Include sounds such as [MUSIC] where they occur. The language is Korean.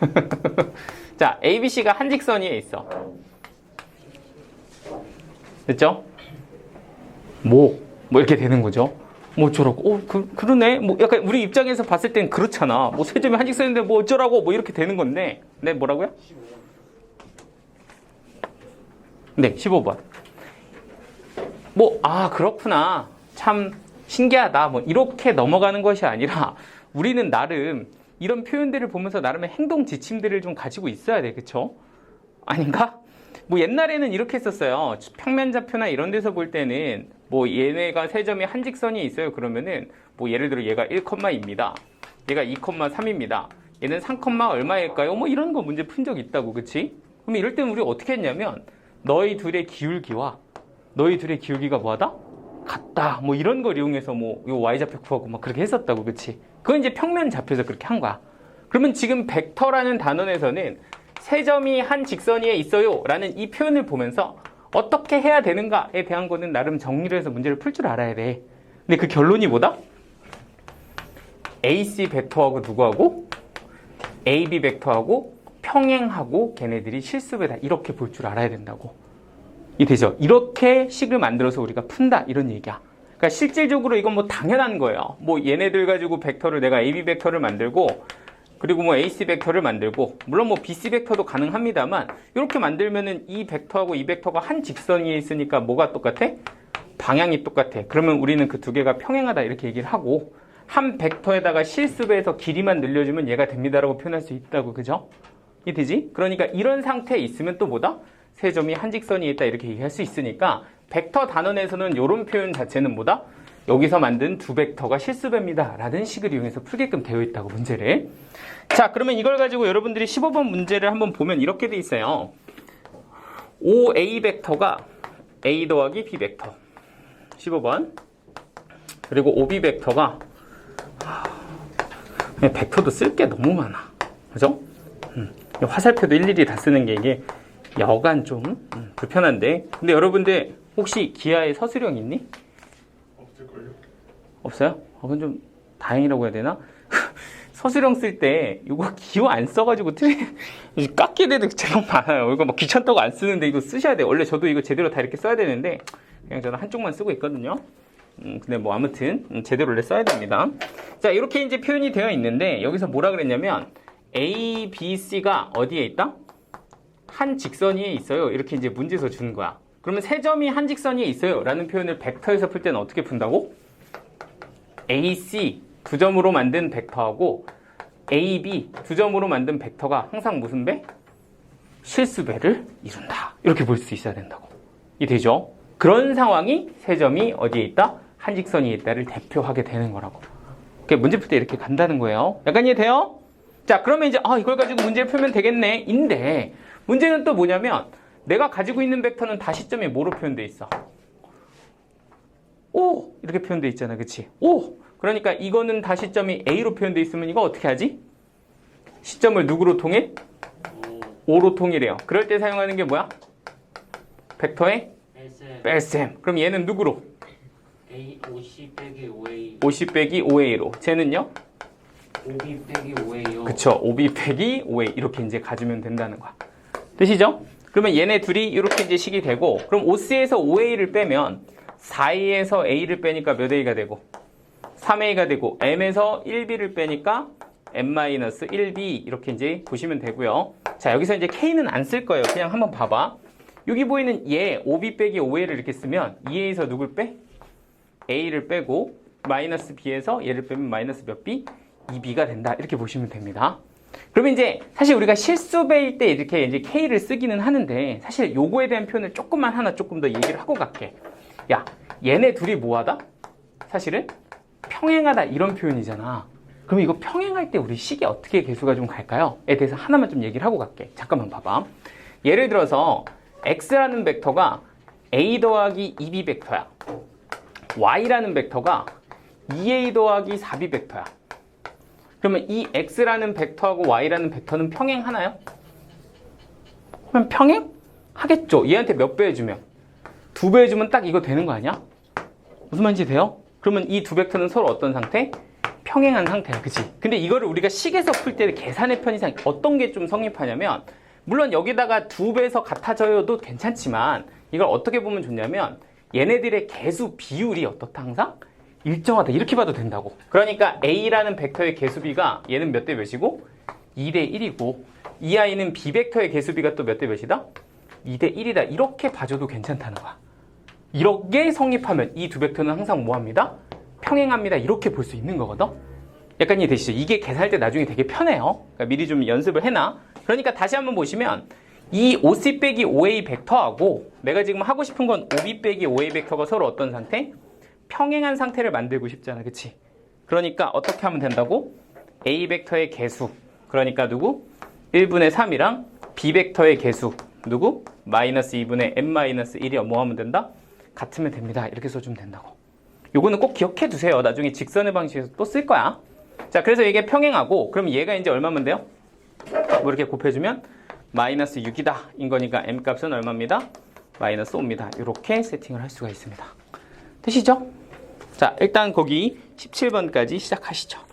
[LAUGHS] 자, ABC가 한 직선 위에 있어. 됐죠? 뭐, 뭐 이렇게 되는 거죠. 뭐 어쩌라고, 어, 그, 그러네. 뭐 약간 우리 입장에서 봤을 땐 그렇잖아. 뭐 세 점이 한 직선인데 뭐 어쩌라고 뭐 이렇게 되는 건데. 네, 뭐라고요? 네, 15번. 뭐, 아, 그렇구나. 참 신기하다. 뭐, 이렇게 넘어가는 것이 아니라 우리는 나름 이런 표현들을 보면서 나름의 행동 지침들을 좀 가지고 있어야 돼. 그쵸? 아닌가? 뭐 옛날에는 이렇게 했었어요. 평면 좌표나 이런 데서 볼 때는 뭐 얘네가 세 점이 한 직선이 있어요. 그러면은 뭐 예를 들어 얘가 1,2입니다. 얘가 2,3입니다. 얘는 3, 얼마일까요? 뭐 이런 거 문제 푼 적 있다고. 그치? 그럼 이럴 때는 우리 어떻게 했냐면 너희 둘의 기울기와 너희 둘의 기울기가 뭐하다? 같다. 뭐 이런 걸 이용해서 뭐 요 y좌표 구하고 막 그렇게 했었다고. 그치? 그건 이제 평면 좌표에서 그렇게 한 거야. 그러면 지금 벡터라는 단원에서는 세 점이 한 직선 위에 있어요. 라는 이 표현을 보면서 어떻게 해야 되는가에 대한 거는 나름 정리를 해서 문제를 풀 줄 알아야 돼. 근데 그 결론이 뭐다? AC 벡터하고 누구하고? AB 벡터하고 평행하고 걔네들이 실수배다. 이렇게 볼 줄 알아야 된다고. 이 되죠? 이렇게 식을 만들어서 우리가 푼다. 이런 얘기야. 그러니까 실질적으로 이건 뭐 당연한 거예요. 뭐 얘네들 가지고 벡터를 내가 AB 벡터를 만들고 그리고 뭐 AC 벡터를 만들고 물론 뭐 BC 벡터도 가능합니다만 이렇게 만들면은 이 벡터하고 이 벡터가 한 직선 위에 있으니까 뭐가 똑같아? 방향이 똑같아. 그러면 우리는 그 두 개가 평행하다 이렇게 얘기를 하고 한 벡터에다가 실수배해서 길이만 늘려주면 얘가 됩니다라고 표현할 수 있다고 그죠? 이 되지? 그러니까 이런 상태에 있으면 또 뭐다? 세 점이 한 직선이 있다 이렇게 얘기할 수 있으니까 벡터 단원에서는 이런 표현 자체는 뭐다? 여기서 만든 두 벡터가 실수배입니다. 라는 식을 이용해서 풀게끔 되어 있다고 문제를. 자, 그러면 이걸 가지고 여러분들이 15번 문제를 한번 보면 이렇게 돼 있어요. OA 벡터가 A 더하기 B 벡터. 15번. 그리고 OB 벡터가 그냥 벡터도 쓸 게 너무 많아. 그죠? 음, 화살표도 일일이 다 쓰는 게 이게 여간 좀 음, 불편한데. 근데 여러분들 혹시 기아에 서술형 있니? 없을걸요? 없어요? 어, 그건 좀 다행이라고 해야 되나? [LAUGHS] 서술형 쓸때 이거 기호 안 써가지고 틀리 깎게 되도 제법 많아요. 이거 막 귀찮다고 안 쓰는데 이거 쓰셔야 돼요. 원래 저도 이거 제대로 다 이렇게 써야 되는데 그냥 저는 한쪽만 쓰고 있거든요. 음, 근데 뭐 아무튼 음, 제대로 원래 써야 됩니다. 자 이렇게 이제 표현이 되어 있는데 여기서 뭐라 그랬냐면 A, B, C가 어디에 있다? 한 직선 위에 있어요. 이렇게 이제 문제에서 준 거야. 그러면 세 점이 한 직선 위에 있어요. 라는 표현을 벡터에서 풀 때는 어떻게 푼다고? AC 두 점으로 만든 벡터하고 AB 두 점으로 만든 벡터가 항상 무슨 배? 실수배를 이룬다. 이렇게 볼 수 있어야 된다고. 이 되죠? 그런 상황이 세 점이 어디에 있다? 한 직선이 있다를 대표하게 되는 거라고. 문제 풀 때 이렇게 간다는 거예요. 약간 이해돼요? 자, 그러면 이제 아, 이걸 가지고 문제를 풀면 되겠네. 인데 문제는 또 뭐냐면 내가 가지고 있는 벡터는 다 시점이 뭐로 표현돼 있어? 오 이렇게 표현돼 있잖아, 그렇지? 오 그러니까 이거는 다 시점이 A로 표현돼 있으면 이거 어떻게 하지? 시점을 누구로 통일? 5로 통일해요. 그럴 때 사용하는 게 뭐야? 벡터의 뺄셈. 그럼 얘는 누구로? A 50 빼기 5A 50 빼기 5A로. 쟤는요? 5B 빼기 5A요. 그쵸. 5B 빼기 5A. 이렇게 이제 가주면 된다는 거야. 되시죠? 그러면 얘네 둘이 이렇게 이제 식이 되고, 그럼 5C에서 5A를 빼면 4A에서 A를 빼니까 몇 A가 되고, 3A가 되고, M에서 1B를 빼니까 M-1B 이렇게 이제 보시면 되고요. 자, 여기서 이제 K는 안 쓸 거예요. 그냥 한번 봐봐. 여기 보이는 얘 5B 빼기 5A를 이렇게 쓰면 2A에서 누굴 빼? A를 빼고 마이너스 B에서 얘를 빼면 마이너스 몇 B? 2B가 된다. 이렇게 보시면 됩니다. 그러면 이제 사실 우리가 실수배일 때 이렇게 이제 K를 쓰기는 하는데 사실 요거에 대한 표현을 조금만 하나 조금 더 얘기를 하고 갈게. 야, 얘네 둘이 뭐하다? 사실은 평행하다 이런 표현이잖아. 그럼 이거 평행할 때 우리 식이 어떻게 개수가 좀 갈까요? 에 대해서 하나만 좀 얘기를 하고 갈게. 잠깐만 봐봐. 예를 들어서 x라는 벡터가 a 더하기 2b 벡터야. y라는 벡터가 2a 더하기 4b 벡터야. 그러면 이 x라는 벡터하고 y라는 벡터는 평행하나요? 그럼 평행? 하겠죠. 얘한테 몇 배 해주면? 두 배 해주면 딱 이거 되는 거 아니야? 무슨 말인지 돼요? 그러면 이 두 벡터는 서로 어떤 상태? 평행한 상태야. 그치? 근데 이거를 우리가 식에서 풀 때 계산의 편의상 어떤 게 좀 성립하냐면 물론 여기다가 두 배에서 같아져도 괜찮지만 이걸 어떻게 보면 좋냐면 얘네들의 개수 비율이 어떻다 항상? 일정하다. 이렇게 봐도 된다고. 그러니까 A라는 벡터의 개수비가 얘는 몇 대 몇이고? 2 대 1이고. 이 아이는 B 벡터의 개수비가 또 몇 대 몇이다? 2 대 1이다. 이렇게 봐줘도 괜찮다는 거야. 이렇게 성립하면 이 두 벡터는 항상 뭐합니다? 평행합니다. 이렇게 볼 수 있는 거거든? 약간 이해되시죠? 이게 계산할 때 나중에 되게 편해요. 그러니까 미리 좀 연습을 해놔. 그러니까 다시 한번 보시면 이 OC 빼기 OA 벡터하고 내가 지금 하고 싶은 건 OB 빼기 OA 벡터가 서로 어떤 상태? 평행한 상태를 만들고 싶잖아 그치? 그러니까 어떻게 하면 된다고? A 벡터의 개수 그러니까 누구? 1분의 3이랑 B 벡터의 개수 누구? 마이너스 2분의 n 마이너스 1이 뭐 하면 된다? 같으면 됩니다 이렇게 써주면 된다고 요거는 꼭 기억해 두세요 나중에 직선의 방식에서 또 쓸 거야 자 그래서 이게 평행하고 그럼 얘가 이제 얼마면 돼요? 뭐 이렇게 곱해주면 마이너스 6이다 인 거니까 m 값은 얼마입니다? 마이너스 5입니다 이렇게 세팅을 할 수가 있습니다 되시죠? 자 일단 거기 17번까지 시작하시죠